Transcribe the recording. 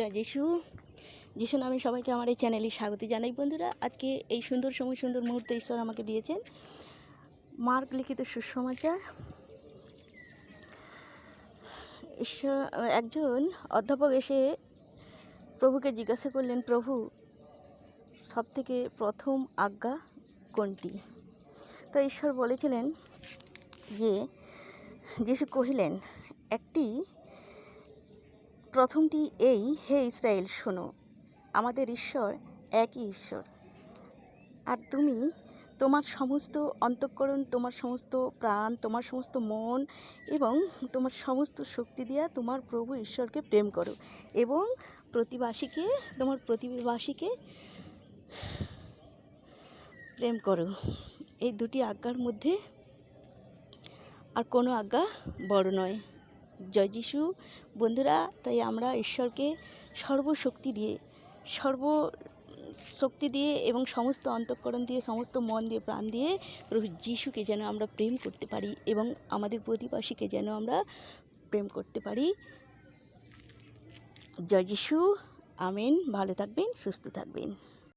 জয় যিশু। যিশু নামে সবাইকে আমার এই চ্যানেলে স্বাগত জানাই বন্ধুরা। আজকে এই সুন্দর সময়, সুন্দর মুহূর্তে ঈশ্বর আমাকে দিয়েছেন। মার্ক লিখিত সুসমাচার। ঈশ্বর, একজন অধ্যাপক এসে প্রভুকে জিজ্ঞাসা করলেন, প্রভু সব থেকে প্রথম আজ্ঞা কোনটি? তো ঈশ্বর বলেছিলেন যে, যিশু কহিলেন, একটি প্রথমটি এই, হে ইসরায়েল, শোনো, আমাদের ঈশ্বর একই ঈশ্বর। আর তুমি, তোমার সমস্ত অন্তঃকরণ, তোমার সমস্ত প্রাণ, তোমার সমস্ত মন এবং তোমার সমস্ত শক্তি দিয়া তোমার প্রভু ঈশ্বরকে প্রেম করো এবং প্রতিবাসীকে, তোমার প্রতিবাসীকে প্রেম করো। এই দুটি আজ্ঞার মধ্যে আর কোনো আজ্ঞা বড় নয়। জয় যিশু। বন্ধুরা, তাই আমরা ঈশ্বরকে সর্বশক্তি দিয়ে, সর্ব শক্তি দিয়ে এবং সমস্ত অন্তঃকরণ দিয়ে, সমস্ত মন দিয়ে, প্রাণ দিয়ে প্রভু যিশুকে যেন আমরা প্রেম করতে পারি এবং আমাদের প্রতিবাসীকে যেন আমরা প্রেম করতে পারি। জয় যিশু। আমেন। ভালো থাকবেন, সুস্থ থাকবেন।